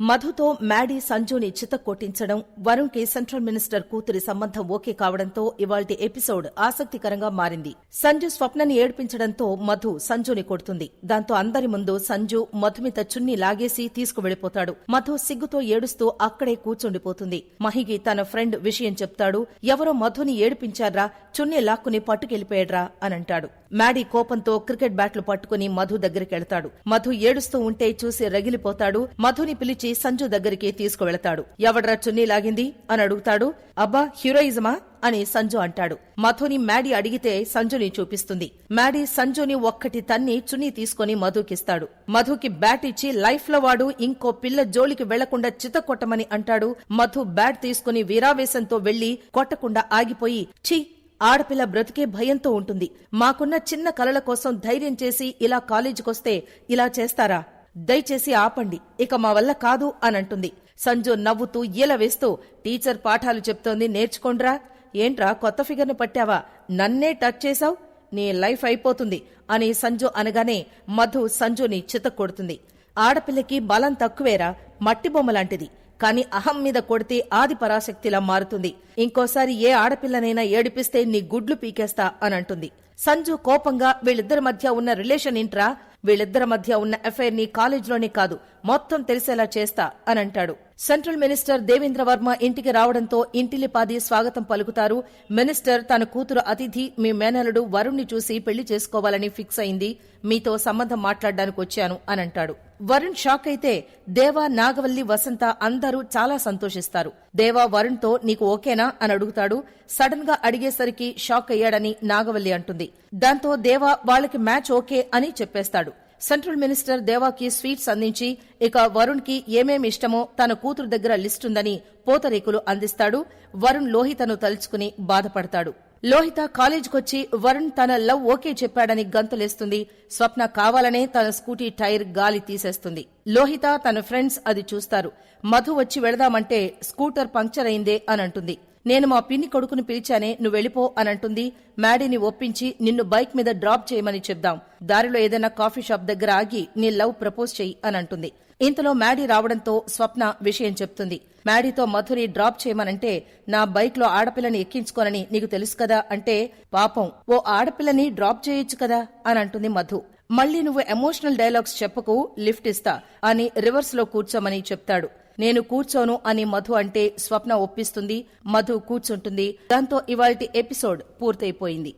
మధుతో Maddy సంజుని చితక్కొట్టించడం వరుణ్కి సెంట్రల్ మినిస్టర్ కూతురి సంబంధం ఓకే కావడంతో ఇవాల్టి ఎపిసోడ్ ఆసక్తికరంగా మారింది. సంజు స్వప్నని ఏడ్పించడంతో మధు సంజుని కొడుతుంది. దాంతో అందరి ముందు సంజు మధుమిత చున్ని లాగేసి తీసుకువెళ్ళిపోతాడు మధు సిగ్గుతో ఏడుస్తూ అక్కడే కూర్చుండిపోతుంది. మహిగి తన ఫ్రెండ్ విషయం చెప్తాడు ఎవరో మధుని ఏడిపించారా చున్నీ లాక్కుని పట్టుకెళ్ళిపోయాడ్రా అని అంటాడు మ్యాడీ కోపంతో క్రికెట్ బ్యాట్లు పట్టుకుని మధు దగ్గరికెళ్తాడు. మధు ఏడుస్తూ ఉంటే చూసి రగిలిపోతాడు. మధుని పిలిచి సంజు దగ్గరికి తీసుకువెళతాడు. ఎవడ్రా చున్నీ లాగింది? అని అడుగుతాడు. అబ్బా హీరోయిజమా? అని సంజు అంటాడు. మధుని మ్యాడీ అడిగితే సంజుని చూపిస్తుంది. మ్యాడీ సంజుని ఒక్కటి తన్ని చున్నీ తీసుకుని మధుకిస్తాడు. మధుకి బ్యాట్ ఇచ్చి లైఫ్లో వాడు ఇంకో పిల్ల జోలికి వెళ్ళకుండా చిత కొట్టమని అంటాడు. మధు బ్యాట్ తీసుకుని వీరావేశంతో వెళ్ళి కొట్టకుండా ఆగిపోయి ఛీ! ఆడపిల్ల బ్రతికే భయంతో ఉంటుంది. మాకున్న చిన్న కలల కోసం ధైర్యం చేసి ఇలా కాలేజీకొస్తే ఇలా చేస్తారా? దయచేసి ఆపండి ఇక మా వల్ల కాదు అని అంటుంది సంజు నవ్వుతూ ఈల వేస్తూ టీచర్ పాఠాలు చెప్తోంది నేర్చుకోండ్రా. ఏంట్రా కొత్త ఫిగర్ను పట్టావా? నన్నే టచ్ చేశావు? నీ లైఫ్ అయిపోతుంది అని సంజు అనగానే మధు సంజుని చితక్కొడుతుంది ఆడపిల్లకి బలం తక్కువేరా మట్టి బొమ్మ లాంటిది. కాని అహం మీద కొడితే ఆది పరాశక్తిలా మారుతుంది. ఇంకోసారి ఏ ఆడపిల్లనైనా ఏడిపిస్తే నీ గుడ్లు పీకేస్తా అని అంటుంది సంజు కోపంగా వీళ్ళిద్దరి మధ్య ఉన్న రిలేషన్ ఇంట్రా వీళ్ళిద్దరి మధ్య ఉన్న ఎఫైర్ని కాలేజ్లోనే కాదు మొత్తం తెలిసేలా చేస్తా అని అంటాడు. సెంట్రల్ మినిస్టర్ దేవేంద్ర వర్మ ఇంటికి రావడంతో ఇంటిలిపాది స్వాగతం పలుకుతారు. మినిస్టర్ తన కూతురు అతిథి మీ మేనలుడు వరుణ్ణి చూసి పెళ్ళి చేసుకోవాలని ఫిక్స్ అయింది. మీతో సంబంధం మాట్లాడడానికి వచ్చాను అని అంటాడు వరుణ్ షాక్ అయితే దేవా నాగవల్లి వసంత అందరూ చాలా సంతోషిస్తారు. దేవా వరుణ్తో నీకు ఓకేనా అని అడుగుతాడు. సడన్గా అడిగేసరికి షాక్ అయ్యాడని నాగవల్లి అంటుంది. దాంతో దేవా వాళ్ళకి మ్యాచ్ ఓకే అని చెప్పేస్తాడు. సెంట్రల్ మినిస్టర్ దేవాకి స్వీట్స్ అందించి ఇక వరుణ్కి ఏమేమి ఇష్టమో తన కూతురు దగ్గర లిస్టుందని పోతరేకులు అందిస్తాడు. వరుణ్ లోహితను తలుచుకుని బాధపడతాడు. లోహిత కాలేజీకొచ్చి వరుణ్ తన లవ్ ఓకే చెప్పాడని గంతులేస్తుంది. స్వప్న కావాలనే తన స్కూటీ టైర్ గాలి తీసేస్తుంది. లోహిత తన ఫ్రెండ్స్ అది చూస్తారు. మధు వచ్చి వెళదామంటే స్కూటర్ పంక్చర్ అయిందే అని అంటుంది. నేను మా పిన్ని కొడుకుని పిలిచానే నువ్వు వెళ్ళిపో అనంటుంది మ్యాడీని ఒప్పించి నిన్ను బైక్ మీద డ్రాప్ చేయమని చెప్దాం. దారిలో ఏదైనా కాఫీ షాప్ దగ్గర ఆగి నీ లవ్ ప్రపోజ్ చెయ్యి అనంటుంది ఇంతలో మ్యాడీ రావడంతో స్వప్న విషయం చెప్తుంది. మ్యాడీతో మధురి డ్రాప్ చేయమనంటే నా బైక్లో ఆడపిల్లని ఎక్కించుకోనని నీకు తెలుసు కదా అంటే పాపం ఓ ఆడపిల్లని డ్రాప్ చేయొచ్చు కదా అని అంటుంది మధు. మళ్ళీ నువ్వు ఎమోషనల్ డైలాగ్స్ చెప్పకు లిఫ్ట్ ఇస్తా అని రివర్స్లో కూర్చోమని చెప్తాడు. నేను కూర్చోను అని మధు అంటే స్వప్న ఒప్పిస్తుంది. మధు కూర్చుంటుంది. దాంతో ఇవాల్టి ఎపిసోడ్ పూర్తయిపోయింది.